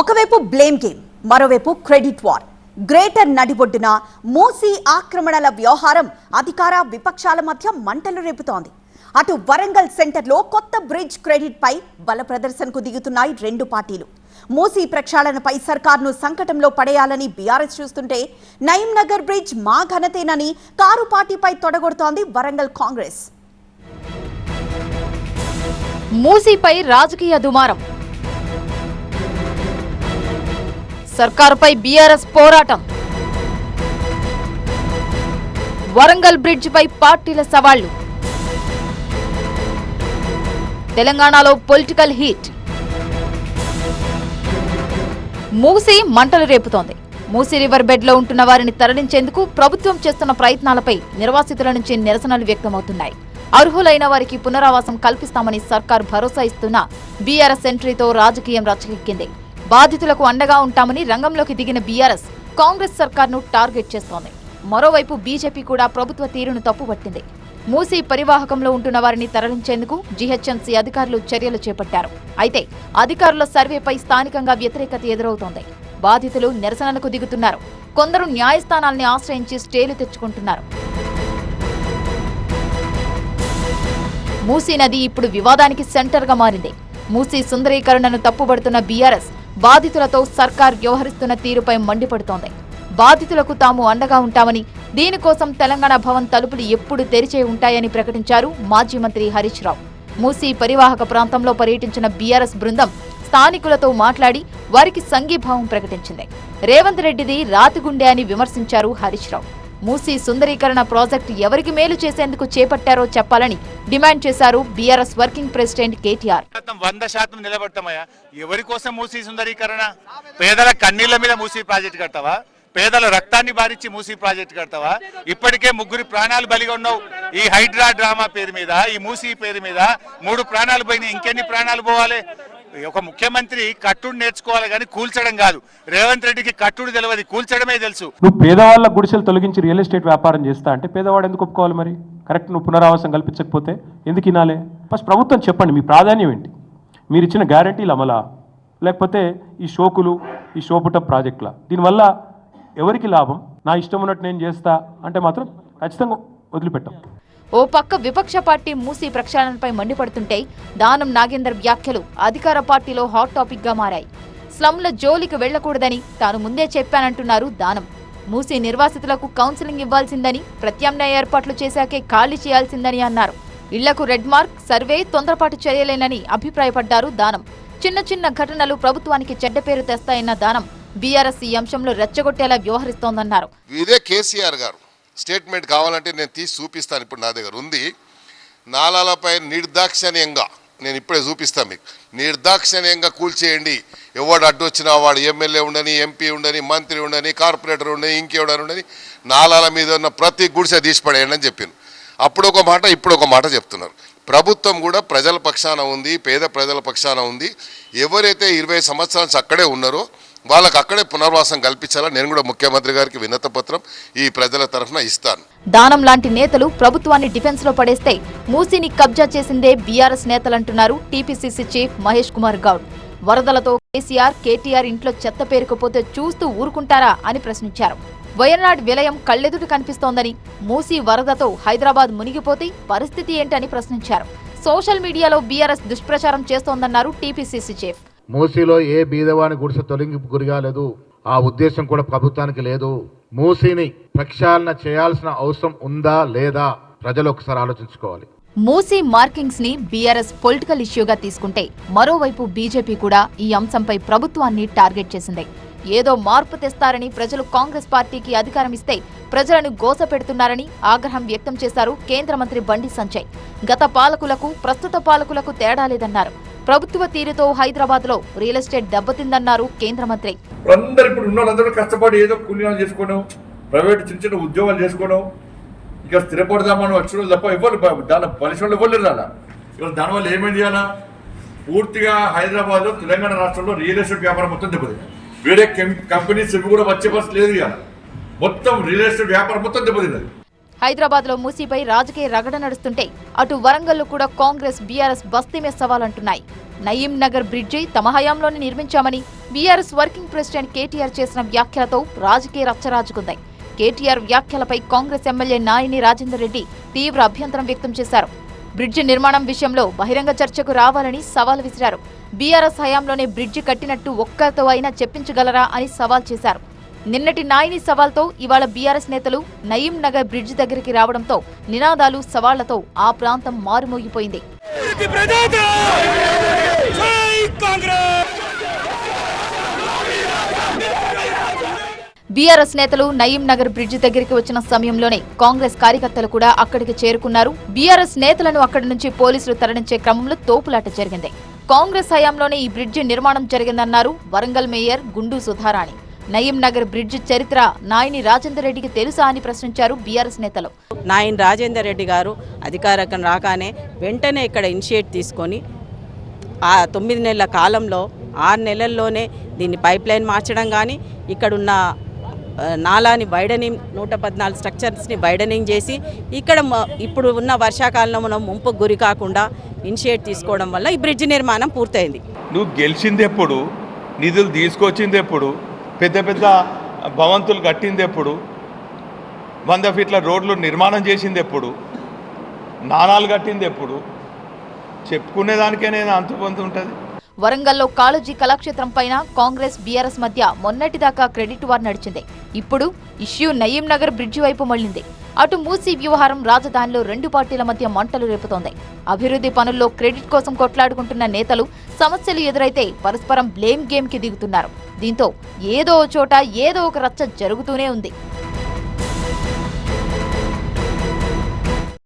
ఒకవైపు blame game మరోవైపు credit war greater నడిబొడ్డున మూసీ ఆక్రమణల వ్యవహారం అధికార విపక్షాల మధ్య మంటలు రేపుతోంది. అటు వరంగల్ సెంటర్లో కొత్త బ్రిడ్జ్ క్రెడిట్ పై బల ప్రదర్శనకు దిగుతున్నాయి రెండు పార్టీలు. మూసీ ప్రక్షాళనపై సర్కార్ను సంకటంలో పడేయాలని బీఆర్ఎస్ చూస్తుంటే నయంనగర్ బ్రిడ్జ్ మా ఘనతేనని కారు పార్టీపై తొడగొడుతోంది వరంగల్ కాంగ్రెస్. మూసీపై రాజకీయ దుమారం. సర్కారుపై బీఆర్ఎస్ పోరాటం. వరంగల్ బ్రిడ్జిపై పార్టీల సవాళ్ళు. తెలంగాణలో పొలిటికల్ హీట్. మూసి మంటలు రేపుతోంది. మూసీ రివర్ బెడ్లో ఉంటున్న వారిని తరలించేందుకు ప్రభుత్వం చేస్తున్న ప్రయత్నాలపై నిర్వాసితుల నుంచి నిరసనలు వ్యక్తమవుతున్నాయి. అర్హులైన వారికి పునరావాసం కల్పిస్తామని సర్కార్ భరోసా ఇస్తున్న బీఆర్ఎస్ ఎంట్రీతో రాజకీయం రచ్చకెక్కింది బాధితులకు అండగా ఉంటామని రంగంలోకి దిగిన బీఆర్ఎస్ కాంగ్రెస్ సర్కార్ను టార్గెట్ చేస్తోంది. మరోవైపు బీజేపీ కూడా ప్రభుత్వ తీరును తప్పుపట్టింది. మూసీ పరివాహకంలో ఉంటున్న వారిని తరలించేందుకు జీహెచ్ఎంసీ అధికారులు చర్యలు చేపట్టారు. అయితే అధికారుల సర్వేపై స్థానికంగా వ్యతిరేకత ఎదురవుతోంది. బాధితులు నిరసనలకు దిగుతున్నారు. కొందరు న్యాయస్థానాల్ని ఆశ్రయించి స్టేలు తెచ్చుకుంటున్నారు. మూసీ నది ఇప్పుడు వివాదానికి సెంటర్గా మారింది. మూసీ సుందరీకరణను తప్పుబడుతున్న బీఆర్ఎస్ బాధితులతో సర్కార్ వ్యవహరిస్తున్న తీరుపై మండిపడుతోంది. బాధితులకు తాము అండగా ఉంటామని దీనికోసం తెలంగాణ భవన్ తలుపులు ఎప్పుడు తెరిచే ఉంటాయని ప్రకటించారు మాజీ మంత్రి హరీష్ రావు. మూసీ పరివాహక ప్రాంతంలో పర్యటించిన బీఆర్ఎస్ బృందం స్థానికులతో మాట్లాడి వారికి సంఘీభావం ప్రకటించింది. రేవంత్ రెడ్డిది రాతిగుండె అని విమర్శించారు హరీష్ రావు. మూసీ సుందరీకరణ ప్రాజెక్టు ఎవరికి మేలు చేసేందుకు చేపట్టారో చెప్పాలని డిమాండ్ చేశారు బీఆర్ఎస్ వర్కింగ్ ప్రెసిడెంట్ కేటీఆర్. వంద శాతం నిలబడతామయ్యా. ఎవరి కోసం మూసీ సుందరీకరణ? పేదల కన్నీళ్ళ మీద మూసీ ప్రాజెక్ట్ కడతావా? పేదల రక్తాన్ని బారిచ్చి మూసీ ప్రాజెక్ట్ కడతావా? ఇప్పటికే ముగ్గురి ప్రాణాలు బలిగా ఉన్నావు. ఈ హైడ్రా డ్రామా పేరు మీద ఈ మూసీ పేరు మీద మూడు ప్రాణాలు పోయినాయి. ఇంకెన్ని ప్రాణాలు పోవాలి? ఒక ముఖ్యమంత్రి కట్టుడు నేర్చుకోవాలి కానీ కూల్చడం కాదు. రేవంత్ రెడ్డికి కట్టుడు తెలియదు కూల్చడమే తెలుసు. నువ్వు పేదవాళ్ళ గుడిసెలు తొలగించి రియల్ ఎస్టేట్ వ్యాపారం చేస్తా అంటే పేదవాడు ఎందుకు ఒప్పుకోవాలి మరి? కరెక్ట్ నువ్వు పునరావాసం కల్పించకపోతే ఎందుకు ఇనాలే? ఫస్ట్ ప్రభుత్వం చెప్పండి మీ ప్రాధాన్యం ఏంటి? మీరు ఇచ్చిన గ్యారంటీలు అమలా? లేకపోతే ఈ షోకులు ఈ షోపుట ప్రాజెక్టుల? దీనివల్ల ఎవరికి లాభం? నా ఇష్టం ఉన్నట్టు నేను చేస్తా అంటే మాత్రం ఖచ్చితంగా వదిలిపెట్టాం. ఓ పక్క విపక్ష పార్టీ మూసీ ప్రక్షాళనపై మండిపడుతుంటే దానం నాగేందర్ వ్యాఖ్యలు అధికార పార్టీలో హాట్ టాపిక్గా మారాయి. స్లంల జోలికి వెళ్ళకూడదని తాను ముందే చెప్పానంటున్నారు దానం. మూసీ నిర్వాసితులకు కౌన్సిలింగ్ ఇవ్వాల్సిందని ప్రత్యామ్నాయ ఏర్పాట్లు చేశాకే ఖాళీ చేయాల్సిందని అన్నారు. ఇళ్ళకు రెడ్ మార్క్ సర్వే తొందరపాటు చేయలేనని అభిప్రాయపడ్డారు దానం. చిన్న చిన్న ఘటనలు ప్రభుత్వానికి చెడ్డ పేరు తెస్తాయన్న దానం బీఆర్ఎస్ ఈ అంశంలో రెచ్చగొట్టేలా వ్యవహరిస్తోందన్నారు. ఇదే కేసీఆర్ గారు. స్టేట్మెంట్ కావాలంటే నేను తీసి చూపిస్తాను ఇప్పుడు నా దగ్గర ఉంది. నాలాలపై నిర్దాక్షణ్యంగా నేను ఇప్పుడే చూపిస్తాను మీకు నిర్దాక్షణ్యంగా కూల్చేయండి ఎవడు అడ్డు వచ్చినా వాడు ఎమ్మెల్యే ఉండని ఎంపీ ఉండని మంత్రి ఉండని కార్పొరేటర్ ఉండని ఇంకెవడని ఉండని నాలాల మీద ఉన్న ప్రతి గుడిసె తీసిపడేయండి అని చెప్పింది అప్పుడు ఒక మాట ఇప్పుడు ఒక మాట చెప్తున్నారు. ప్రభుత్వం కూడా ప్రజల పక్షాన ఉంది పేద ప్రజల పక్షాన ఉంది. ఎవరైతే ఇరవై సంవత్సరాల నుంచి అక్కడే ఉన్నారో వాళ్ళకి అక్కడే పునర్వాసం కల్పించాలని నేను కూడా ముఖ్యమంత్రి గారికి వినత పత్రం ఈ ప్రజల తరఫున ఇస్తాను. దానం లాంటి నేతలు ప్రభుత్వాన్ని డిఫెన్స్లో పడేస్తే మూసీని కబ్జా చేసిందే బీఆర్ఎస్ నేతలంటున్నారు టీపీసీసీ చీఫ్ మహేష్ కుమార్ గౌడ్. వరదలతో కేసీఆర్ కేటీఆర్ ఇంట్లో చెత్త పేరుకుపోతే చూస్తూ ఊరుకుంటారా అని ప్రశ్నించారు. వయనాడ్ విలయం కళ్ళెదుట కనిపిస్తోందని మూసీ వరదతో హైదరాబాద్ మునిగిపోతే పరిస్థితి ఏంటని ప్రశ్నించారు. సోషల్ మీడియాలో బీఆర్ఎస్ దుష్ప్రచారం చేస్తోందన్నారు టీపీసీసీ చీఫ్. మూసీలో ఏ బీదవాని గుడిసె తొలగింపు గురి కాలేదు ఆ ఉద్దేశం కూడా ప్రభుత్వానికి లేదు. మూసీని ప్రక్షాళన చేయాల్సిన అవసరం ఉందా లేదా ప్రజలు ఒకసారి ఆలోచించుకోవాలి. మూసీ మార్కింగ్స్ని బీఆర్ఎస్ పొలిటికల్ ఇష్యూగా తీసుకుంటే మరోవైపు బీజేపీ కూడా ఈ అంశంపై ప్రభుత్వాన్ని టార్గెట్ చేసింది. ఏదో మార్పు తెస్తారని ప్రజలు కాంగ్రెస్ పార్టీకి అధికారం ఇస్తే ప్రజలను గోస పెడుతున్నారని ఆగ్రహం వ్యక్తం చేశారు కేంద్ర మంత్రి బండి సంజయ్. గత పాలకులకు ప్రస్తుత పాలకులకు తేడా లేదన్నారు. ప్రభుత్వ తీరుతో హైదరాబాద్లో రియల్ ఎస్టేట్ దెబ్బతిందన్నారు కేంద్ర మంత్రి. అందరు ఇప్పుడు కష్టపడి ఏదో కూలీనాలు చేసుకోవడం ప్రైవేట్ చిన్న చిన్న ఉద్యోగాలు చేసుకోవడం ఇక స్థిరపడదామని వచ్చిన తప్ప ఇవ్వరు దాని పరిశ్రమలు ఇవ్వలేరు అలా. ఇవాళ దానివల్ల ఏమైంది అలా పూర్తిగా హైదరాబాద్లో తెలంగాణ రాష్ట్రంలో రియల్ ఎస్టేట్ వ్యాపారం మొత్తం దెబ్బతింది. వేరే కంపెనీస్ ఇవి కూడా వచ్చే పరిస్థితి లేదు ఇవాళ. మొత్తం రియల్ ఎస్టేట్ వ్యాపారం మొత్తం దెబ్బతిన్నది. హైదరాబాద్లో మూసీపై రాజకీయ రగడ నడుస్తుంటే అటు వరంగల్లో కూడా కాంగ్రెస్ బీఆర్ఎస్ బస్తీమే సవాలంటున్నాయి. నయీం నగర్ బ్రిడ్జి తమ హయాంలోనే నిర్మించామని బీఆర్ఎస్ వర్కింగ్ ప్రెసిడెంట్ కేటీఆర్ చేసిన వ్యాఖ్యలతో రాజకీయ రచ్చరాజుకుంది కేటీఆర్ వ్యాఖ్యలపై కాంగ్రెస్ ఎమ్మెల్యే నాయని రాజేందర్ రెడ్డి తీవ్ర అభ్యంతరం వ్యక్తం చేశారు. బ్రిడ్జి నిర్మాణం విషయంలో బహిరంగ చర్చకు రావాలని సవాల్ విసిరారు. బీఆర్ఎస్ హయాంలోనే బ్రిడ్జి కట్టినట్టు ఒక్కరితో అయినా చెప్పించగలరా అని సవాల్ చేశారు. నిన్నటి నాయని సవాల్తో ఇవాళ బీఆర్ఎస్ నేతలు నయీం నగర్ బ్రిడ్జి దగ్గరికి రావడంతో నినాదాలు సవాళ్ళతో ఆ ప్రాంతం మారుమోగిపోయింది. బీఆర్ఎస్ నేతలు నయీం నగర్ బ్రిడ్జి దగ్గరికి వచ్చిన సమయంలోనే కాంగ్రెస్ కార్యకర్తలు కూడా అక్కడికి చేరుకున్నారు. బీఆర్ఎస్ నేతలను అక్కడి నుంచి పోలీసులు తరలించే క్రమంలో తోపులాట జరిగింది. కాంగ్రెస్ హయాంలోనే ఈ బ్రిడ్జి నిర్మాణం జరిగిందన్నారు వరంగల్ మేయర్ గుండు సుధారాణి. నయీం నగర్ బ్రిడ్జి చరిత్ర. నాయని రాజేందర్ రెడ్డికి తెలుసా అని ప్రశ్నించారు బీఆర్ఎస్ నేతలు. నాయన్ రాజేందర్ రెడ్డి గారు అధికారకం రాగానే వెంటనే ఇక్కడ ఇనిషియేట్ తీసుకొని ఆ తొమ్మిది నెలల కాలంలో ఆరు నెలల్లోనే దీన్ని పైప్ లైన్ మార్చడం కానీ ఇక్కడున్న నాలాని వైడనింగ్ నూట పద్నాలుగు స్ట్రక్చర్స్ని వైడనింగ్ చేసి ఇక్కడ ఇప్పుడు ఉన్న వర్షాకాలంలో ముంపుకు గురి కాకుండా ఇనిషియేట్ తీసుకోవడం వల్ల ఈ బ్రిడ్జ్ నిర్మాణం పూర్తయింది. నువ్వు గెలిచింది ఎప్పుడు? నిధులు తీసుకొచ్చింది ఎప్పుడు? పెద్ద పెద్ద భవంతులు కట్టింది ఎప్పుడు వంద ఫీట్ల రోడ్లు నిర్మాణం చేసింది ఎప్పుడు నాణాలు కట్టింది ఎప్పుడు చెప్పుకునేదానికే నేను అంతుపొంతు ఉంటుంది. వరంగల్లో కాళోజీ కళాక్షేత్రం పైన కాంగ్రెస్ బీఆర్ఎస్ మధ్య మొన్నటిదాకా క్రెడిట్ వార్ నడిచింది. ఇప్పుడు ఇష్యూ నయీం నగర్ బ్రిడ్జి వైపు మళ్ళింది అటు మూసీ వ్యవహారం రాజధానిలో రెండు పార్టీల మధ్య మంటలు రేపుతోంది. అభివృద్ధి పనుల్లో క్రెడిట్ కోసం కొట్లాడుకుంటున్న నేతలు సమస్యలు ఎదురైతే పరస్పరం బ్లేమ్ గేమ్కి దిగుతున్నారు. దీంతో ఏదో చోట ఏదో ఒక రచ్చ జరుగుతూనే ఉంది.